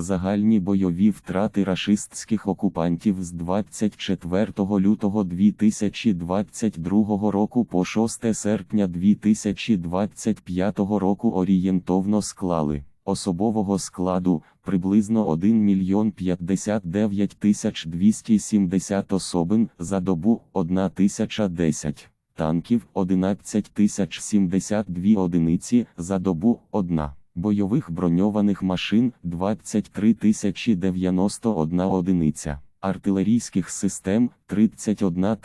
Загальні бойові втрати рашистських окупантів з 24 лютого 2022 року по 6 серпня 2025 року орієнтовно склали особового складу приблизно 1 мільйон 59 тисяч 270 особин за добу 1 тисяча 10 танків 11 тисяч 72 одиниці за добу 1 бойових броньованих машин 23 тисячі 91 одиниця, артилерійських систем 31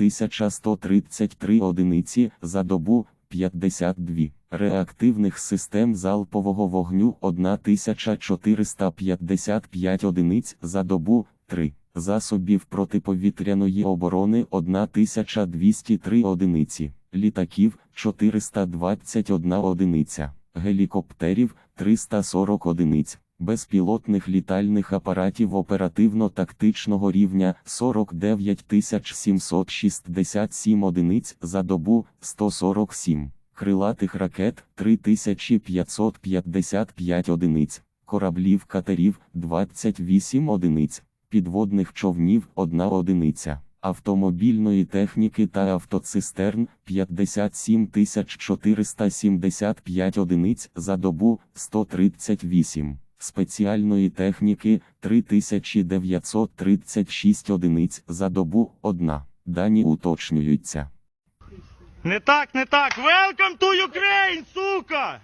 133 одиниці за добу 52, реактивних систем залпового вогню 1455 одиниць за добу 3. Засобів протиповітряної оборони 1203 одиниці, літаків 421 одиниця, гелікоптерів 340 одиниць, безпілотних літальних апаратів оперативно-тактичного рівня 49 767 одиниць за добу 147, крилатих ракет 3555 одиниць, кораблів катерів 28 одиниць, підводних човнів 1 одиниця. Автомобільної техніки та автоцистерн 57 475 одиниць за добу 138, спеціальної техніки 3936 одиниць за добу 1. Дані уточнюються. Не так, не так. Welcome to Ukraine, сука!